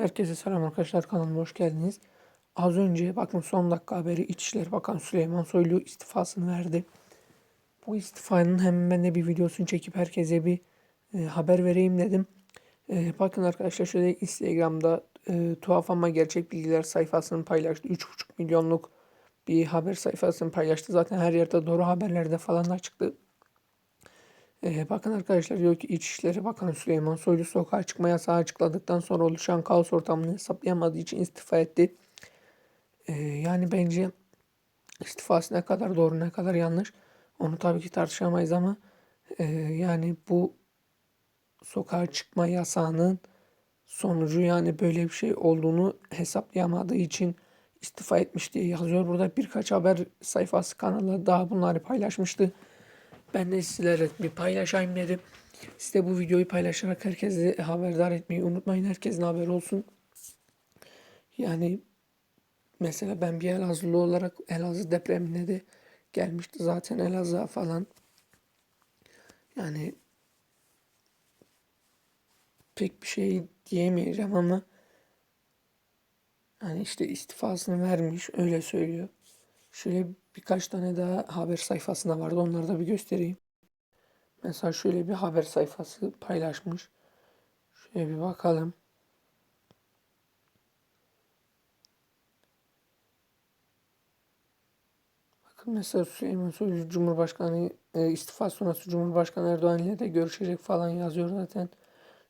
Herkese selam arkadaşlar kanalıma hoş geldiniz. Az önce bakın son dakika haberi İçişleri Bakanı Süleyman Soylu istifasını verdi. Bu istifanın hemen ben de bir videosunu çekip herkese bir e, haber vereyim dedim. E, bakın arkadaşlar şöyle Instagram'da e, tuhaf ama gerçek bilgiler sayfasını paylaştı. 3,5 milyonluk bir haber sayfasını paylaştı. Zaten her yerde doğru haberlerde falan da çıktı. Ee, bakın arkadaşlar diyor ki İçişleri Bakanı Süleyman Soylu sokağa çıkma yasağı açıkladıktan sonra oluşan kaos ortamını hesaplayamadığı için istifa etti. Ee, yani bence istifası ne kadar doğru ne kadar yanlış onu tabii ki tartışamayız ama e, yani bu sokağa çıkma yasağının sonucu yani böyle bir şey olduğunu hesaplayamadığı için istifa etmiş diye yazıyor. Burada birkaç haber sayfası kanalı daha bunları paylaşmıştı. Ben de sizlere bir paylaşayım dedim. Siz de bu videoyu paylaşarak herkese haberdar etmeyi unutmayın. Herkesin haberi olsun. Yani mesela ben bir Elazığlı olarak Elazığ depremine de gelmişti zaten Elazığ'a falan. Yani pek bir şey diyemeyeceğim ama yani işte istifasını vermiş öyle söylüyor. Şöyle birkaç tane daha haber sayfasında vardı. Onları da bir göstereyim. Mesela şöyle bir haber sayfası paylaşmış. Şöyle bir bakalım. Bakın mesela Süleyman Soylu Cumhurbaşkanı e, istifa sonrası Cumhurbaşkanı Erdoğan ile de görüşecek falan yazıyor zaten.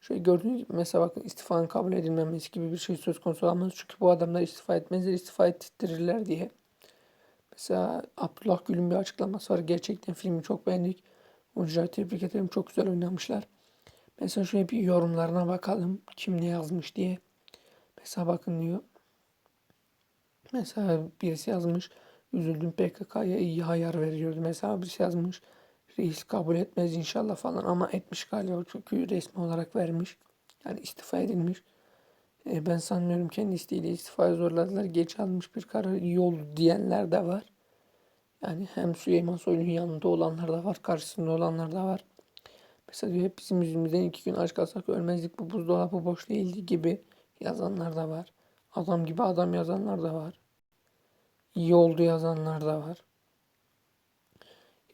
Şöyle gördüğünüz gibi mesela bakın istifanın kabul edilmemesi gibi bir şey söz konusu olamaz. Çünkü bu adamlar istifa etmezler, istifa ettirirler diye. Mesela Abdullah Gül'ün bir açıklaması var. Gerçekten filmi çok beğendik. Oyuncuları tebrik ederim. Çok güzel oynamışlar. Mesela şöyle bir yorumlarına bakalım. Kim ne yazmış diye. Mesela bakın diyor. Mesela birisi yazmış. Üzüldüm PKK'ya iyi hayar veriyordu. Mesela birisi yazmış. Reis kabul etmez inşallah falan ama etmiş galiba çünkü resmi olarak vermiş. Yani istifa edilmiş. E, ben sanmıyorum kendi isteğiyle istifaya zorladılar. Geç almış bir karar iyi oldu diyenler de var. Yani hem Süleyman Soylu'nun yanında olanlar da var, karşısında olanlar da var. Mesela diyor hep bizim yüzümüzden iki gün aç kalsak ölmezdik bu buzdolabı boş değildi gibi yazanlar da var. Adam gibi adam yazanlar da var. İyi oldu yazanlar da var.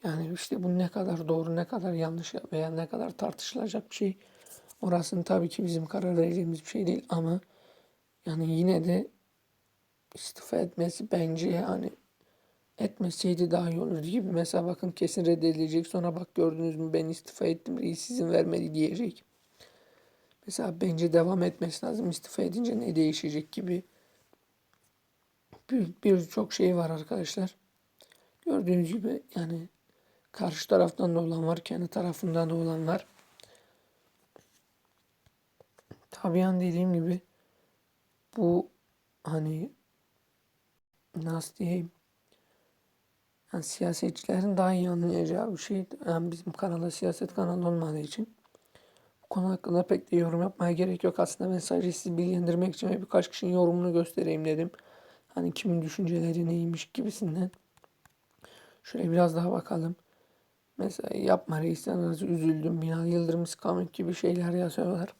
Yani işte bu ne kadar doğru ne kadar yanlış veya ne kadar tartışılacak bir şey. Orasını tabii ki bizim karar vereceğimiz bir şey değil ama yani yine de istifa etmesi bence yani etmeseydi daha iyi olurdu gibi. Mesela bakın kesin reddedilecek sonra bak gördünüz mü ben istifa ettim reis sizin vermedi diyecek. Mesela bence devam etmesi lazım istifa edince ne değişecek gibi. Birçok bir, çok şey var arkadaşlar. Gördüğünüz gibi yani karşı taraftan da olan var, kendi tarafından da olan var. Tabii yani dediğim gibi bu hani nasıl diyeyim yani siyasetçilerin daha iyi anlayacağı bir şey. Yani bizim kanalda siyaset kanalı olmadığı için bu konu hakkında pek de yorum yapmaya gerek yok. Aslında ben sadece sizi bilgilendirmek için birkaç kişinin yorumunu göstereyim dedim. Hani kimin düşünceleri neymiş gibisinden. Şöyle biraz daha bakalım. Mesela yapma reis üzüldüm. Binal Yıldırım iskamet gibi şeyler yazıyorlar.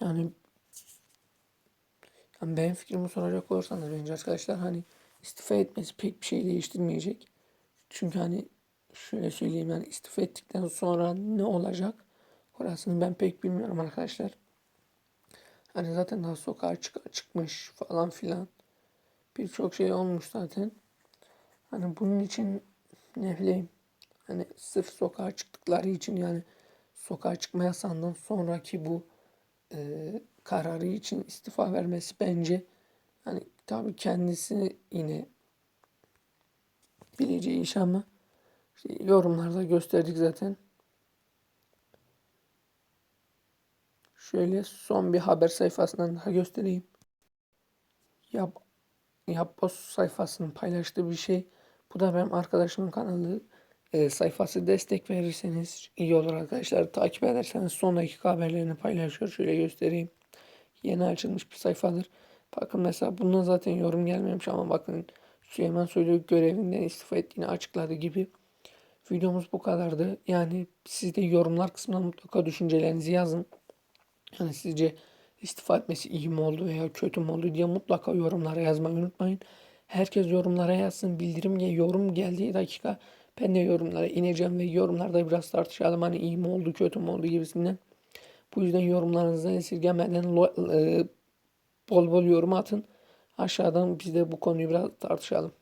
Yani, yani benim fikrimi soracak olursanız bence arkadaşlar hani istifa etmesi pek bir şey değiştirmeyecek. Çünkü hani şöyle söyleyeyim yani istifa ettikten sonra ne olacak? Orasını ben pek bilmiyorum arkadaşlar. Hani zaten daha sokağa çık çıkmış falan filan. Birçok şey olmuş zaten. Hani bunun için ne bileyim hani sırf sokağa çıktıkları için yani sokağa çıkma yasağından sonraki bu e, kararı için istifa vermesi bence hani tabii kendisi yine bileceği iş ama işte yorumlarda gösterdik zaten. Şöyle son bir haber sayfasından daha göstereyim. Yap, Yapboz sayfasının paylaştığı bir şey. Bu da benim arkadaşımın kanalı. E, sayfası destek verirseniz iyi olur arkadaşlar. Takip ederseniz son dakika haberlerini paylaşıyor. Şöyle göstereyim. Yeni açılmış bir sayfadır. Bakın mesela bundan zaten yorum gelmemiş ama bakın Süleyman Soylu görevinden istifa ettiğini açıkladı gibi. Videomuz bu kadardı. Yani siz de yorumlar kısmına mutlaka düşüncelerinizi yazın. Yani sizce istifa etmesi iyi mi oldu veya kötü mü oldu diye mutlaka yorumlara yazmayı unutmayın. Herkes yorumlara yazsın. Bildirim gel yorum geldiği dakika ben de yorumlara ineceğim ve yorumlarda biraz tartışalım. Hani iyi mi oldu kötü mü oldu gibisinden. Bu yüzden yorumlarınızı esirgemeden e, bol bol yorum atın. Aşağıdan biz de bu konuyu biraz tartışalım.